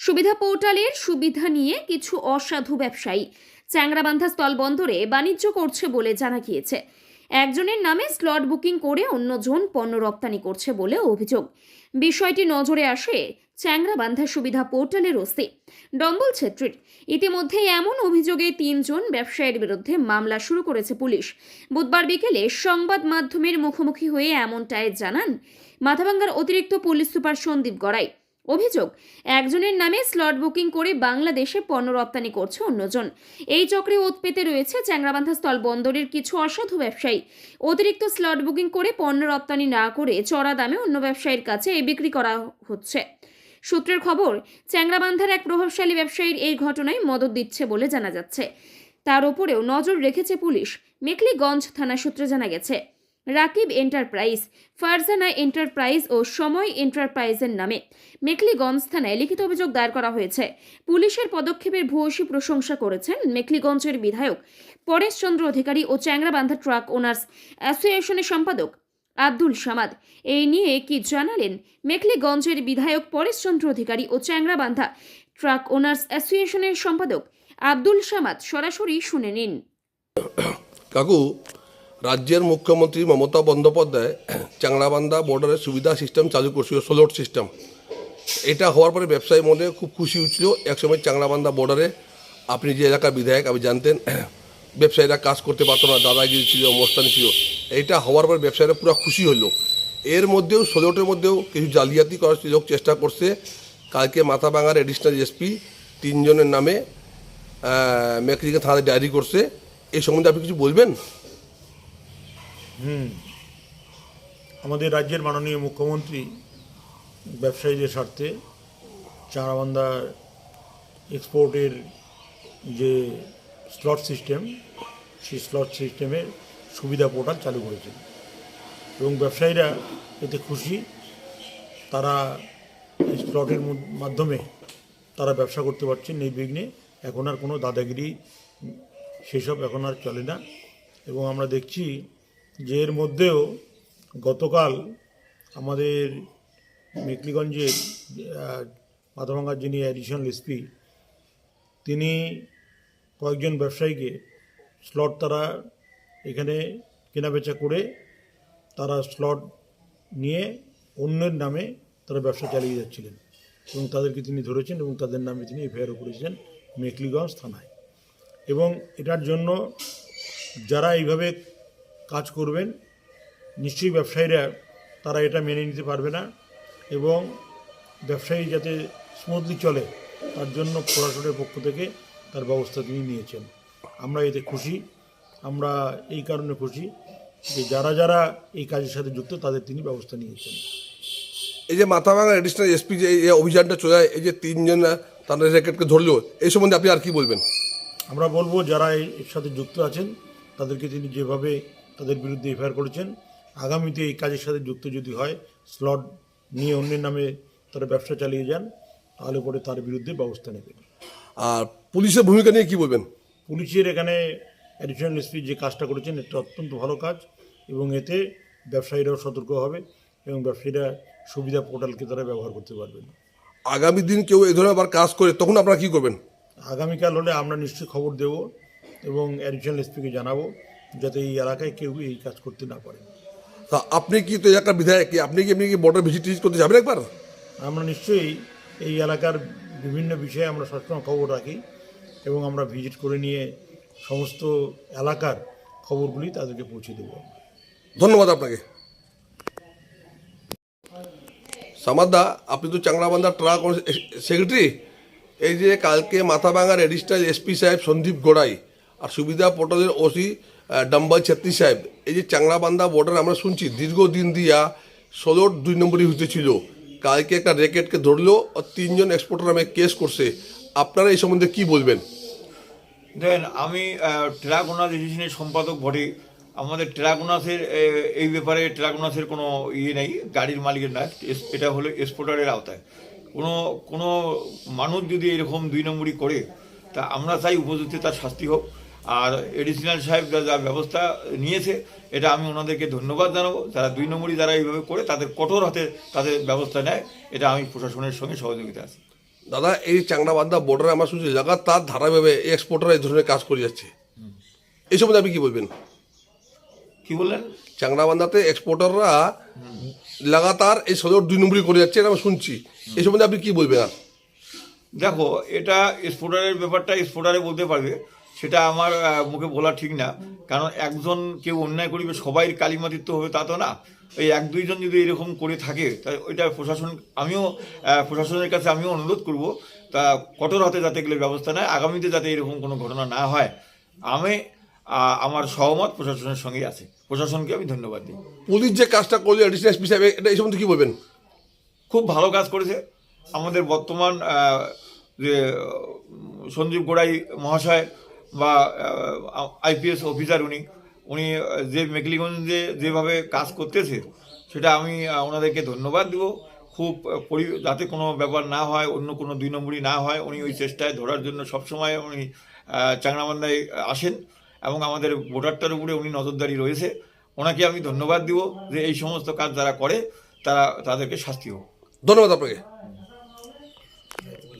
সুবিধা পোর্টালের সুবিধা নিয়ে কিছু অসাধু ব্যবসায়ী চ্যাংরাবান্ধা স্থলবন্দরে বাণিজ্য করছে বলে জানা গিয়েছে। একজনের নামে স্লট বুকিং করে অন্যজন পণ্য রপ্তানি করছে বলে অভিযোগ। বিষয়টি নজরে আসে চ্যাংরাবান্ধা সুবিধা পোর্টালের ওসি ডম্বল ছেত্রীর। ইতিমধ্যে এমন অভিযোগে তিনজন ব্যবসায়ীর বিরুদ্ধে মামলা শুরু করেছে পুলিশ। বুধবার বিকেলে সংবাদ মাধ্যমের মুখোমুখি হয়ে এমনটাই জানান মাথাভাঙ্গার অতিরিক্ত পুলিশ সুপার সন্দীপ গড়াই। অভিযোগ, একজনের নামে স্লট বুকিং করে বাংলাদেশে পণ্য রপ্তানি করছে অন্যজন। এই চক্রে ওত পেতে রয়েছে চ্যাংরাবান্ধা স্থল বন্দরের কিছু অসাধু ব্যবসায়ী। অতিরিক্ত স্লট বুকিং করে পণ্য রপ্তানি না করে চড়া দামে অন্য ব্যবসায়ীর কাছে এই বিক্রি করা হচ্ছে। সূত্রের খবর, চ্যাংরাবান্ধার এক প্রভাবশালী ব্যবসায়ীর এই ঘটনায় মদত দিচ্ছে বলে জানা যাচ্ছে। তার ওপরেও নজর রেখেছে পুলিশ। মেকলিগঞ্জ থানা সূত্রে জানা গেছে রাকিব এন্টারপ্রাইজ, ফারজানা এন্টারপ্রাইজ ও সময় এন্টারপ্রাইজের নামে মেকলিগঞ্জ থানায় লিখিত অভিযোগ দায়ের করা হয়েছে। পুলিশের পদক্ষেপের ভূয়সী প্রশংসা করেছেন মেকলিগঞ্জের বিধায়ক পরেশচন্দ্র অধিকারী ও চ্যাংরাবান্ধা ট্রাক ওনার্স অ্যাসোসিয়েশনের সম্পাদক আব্দুল সামাদ। এই নিয়ে কি জানালেন মেকলিগঞ্জের বিধায়ক পরেশচন্দ্র অধিকারী ও চ্যাংরাবান্ধা ট্রাক ওনার্স অ্যাসোসিয়েশনের সম্পাদক আব্দুল সামাদ সরাসরি শুনে নিন। কাকু রাজ্যের মুখ্যমন্ত্রী মমতা বন্দ্যোপাধ্যায় চাংড়াবান্ধা বর্ডারে সুবিধা সিস্টেম চালু করছিল সোলোট সিস্টেম এটা হওয়ার পরে ব্যবসায়ী মনে খুব খুশি হচ্ছিল। একসময় চাংড়াবান্ধা বর্ডারে আপনি যে এলাকার বিধায়ক আপনি জানতেন, ব্যবসায়ীরা কাজ করতে পারতো না, দাদাগিরি ছিল, মোস্তানি ছিল। এইটা হওয়ার পরে ব্যবসায়ীরা পুরো খুশি হলো। এর মধ্যেও সোলোটের মধ্যেও কিছু জালিয়াতি করার লোক চেষ্টা করছে। কালকে মাথা ভাঙার এডিশনাল এসপি তিনজনের নামে মেকরিকে থানায় ডায়েরি করছে। এই সম্বন্ধে আপনি কিছু বলবেন? আমাদের রাজ্যের মাননীয় মুখ্যমন্ত্রী ব্যবসায়ীদের স্বার্থে চারাবান্ধা এক্সপোর্টের যে স্লট সিস্টেম, সেই স্লট সিস্টেমের সুবিধা পোর্টাল চালু করেছেন এবং ব্যবসায়ীরা এতে খুশি। তারা এই স্লটের মাধ্যমে তারা ব্যবসা করতে পারছেন নির্বিঘ্নে। এখন আর কোনো দাদাগিরি সেসব এখন আর চলে না। এবং আমরা দেখছি যে এর মধ্যেও গতকাল আমাদের মেকলিগঞ্জের মাথাভাঙ্গার যিনি অ্যাডিশনাল এসপি তিনি কয়েকজন ব্যবসায়ীকে স্লট তারা এখানে কেনাবেচা করে তারা স্লট নিয়ে অন্যের নামে তারা ব্যবসা চালিয়ে যাচ্ছিলেন এবং তাদেরকে তিনি ধরেছেন এবং তাদের নামে তিনি এফআইআর করেছেন মেকলিগঞ্জ থানায়। এবং এটার জন্য যারা এইভাবে কাজ করবেন নিশ্চয়ই ব্যবসায়ীরা তারা এটা মেনে নিতে পারবে না এবং ব্যবসায়ী যাতে স্মুথলি চলে তার জন্য প্রশাসনের পক্ষ থেকে তার ব্যবস্থা তিনি নিয়েছেন। আমরা এতে খুশি আমরা এই কারণে খুশি যে যারা যারা এই কাজের সাথে যুক্ত তাদের তিনি ব্যবস্থা নিয়েছেন। এই যে মাথা ভাঙার এডিশনাল এসপি যে এই অভিযানটা চলে এই যে তিনজন তাদের র্যাকেটকে ধরলো এই সম্বন্ধে আপনি আর কি বলবেন? আমরা বলব যারা এর সাথে যুক্ত আছেন তাদেরকে তিনি যেভাবে তাদের বিরুদ্ধে এফআইআর করেছেন। আগামীতে এই কাজের সাথে যুক্ত যদি হয় স্লট নিয়ে অন্যের নামে তারা ব্যবসা চালিয়ে যান তাহলে পরে তার বিরুদ্ধে ব্যবস্থা নেবেন আর পুলিশের ভূমিকা নিয়ে কি বলবেন? পুলিশের এখানে অ্যাডিশনাল এসপি যে কাজটা করেছেন এটা অত্যন্ত ভালো কাজ এবং এতে ব্যবসায়ীরাও সতর্ক হবে এবং ব্যবসায়ীরা সুবিধা পোর্টালকে তারা ব্যবহার করতে পারবেন। আগামী দিন কেউ এ ধরনের আবার কাজ করে তখন আপনারা কি করবেন? আগামীকাল হলে আমরা নিশ্চয়ই খবর দেব এবং অ্যাডিশনাল এসপিকে জানাব। যাতে এই এলাকায় কেউ এই কাজ করতে না পারে। তা আপনি কি তো এলাকার বিধায়ক কি? আপনি কি এমনি কি বর্ডার ভিজিট টিজিট করতে যাবেন একবার? আমরা নিশ্চয়ই এই এলাকার বিভিন্ন বিষয়ে আমরা সবসময় খবর রাখি এবং আমরা ভিজিট করে নিয়ে সমস্ত এলাকার খবরগুলি তাদেরকে পৌঁছে দেবো। ধন্যবাদ আপনাকে। সামাদা আপনি তো চাংড়াবান্ধা ট্রাক সেক্রেটারি। এই যে কালকে মাথা ভাঙার এডিশনাল এসপি সাহেব সন্দীপ গোড়াই আর সুবিধা পোর্টালের ওসি ডাম্বাই ছেত্রী সাহেব এই যে চাংড়াবান্ধা বর্ডার আমরা শুনছি দীর্ঘদিন দিয়া ষোলোর দুই নম্বরই হতেছিল কালকে একটা র্যাকেটকে ধরলো আর তিনজন এক্সপোর্টার নামে কেস করছে। আপনারা এই সম্বন্ধে কি বলবেন? দেখেন আমি ওনার রেজিস্ট্রেশনের সম্পাদক বটে। আমাদের এ, এই ব্যাপারে ট্রাক ওনার্সের কোনো ইয়ে নেই গাড়ির মালিকের না। এটা হলো এক্সপোর্টারের আওতায়। কোনো কোনো মানুষ যদি এরকম দুই নম্বরই করে তা আমরা চাই উপযুক্ত তার শাস্তি হোক। আর এডিশনাল সাহেব যা যা ব্যবস্থা নিয়েছে এটা আমি ওনাদেরকে ধন্যবাদ জানাব। যারা দুই নম্বরই যারা এইভাবে করে তাদের কঠোর হাতে তাদের ব্যবস্থা নেয়। এটা আমি প্রশাসনের সঙ্গে সহযোগিতা আছি। দাদা এই চাংড়াবান্ধা বর্ডারে আমার শুনছি লাগাতার ধারাভাবে এক্সপোর্টার এই ধরনের কাজ করে যাচ্ছে। এই সম্বন্ধে আপনি কি বলবেন? কি বললেন? চাংড়াবান্ধাতে এক্সপোর্টাররা লাগাতার এই সদর দুই নম্বরই করে যাচ্ছে এটা আমরা শুনছি। এই সম্বন্ধে আপনি কি বলবেন আর? দেখো এটা স্পোর্টারের ব্যাপারটা স্পোর্টারে বলতে পারবে। সেটা আমার মুখে বলা ঠিক না। কারণ একজন কেউ অন্যায় করিবে সবাই কালিমাতিত্ব হবে তা তো না। এই এক দুইজন যদি এরকম করে থাকে তা ওইটা প্রশাসন আমিও প্রশাসনের কাছে আমিও অনুরোধ করব তা কঠোর হাতে যাতে এগুলো ব্যবস্থা নেয় আগামীতে যাতে এরকম কোনো ঘটনা না হয়। আমি আমার সহমত প্রশাসনের সঙ্গে আছে। প্রশাসনকে আমি ধন্যবাদ দিই। পুলিশ যে কাজটা করল অ্যাডিশনাল এসপি সাহেব এটা এই সম্বন্ধে কী বলবেন? খুব ভালো কাজ করেছে। আমাদের বর্তমান যে সঞ্জীব গোড়াই মহাশয় বা আইপিএস অফিসার উনি উনি যে মেকলিগঞ্জে যেভাবে কাজ করতেছে সেটা আমি ওনাদেরকে ধন্যবাদ দেব। খুব পরি যাতে কোনো ব্যাপার না হয় অন্য কোনো দুই নম্বরই না হয় উনি ওই চেষ্টায় ধরার জন্য সবসময় উনি আহ, চাংড়াবান্ধায় আসেন এবং আমাদের ভোটারটার উপরে উনি নজরদারি রয়েছে। ওনাকে আমি ধন্যবাদ দিব যে এই সমস্ত কাজ যারা করে তারা তাদেরকে শাস্তি হোক। ধন্যবাদ আপনাকে।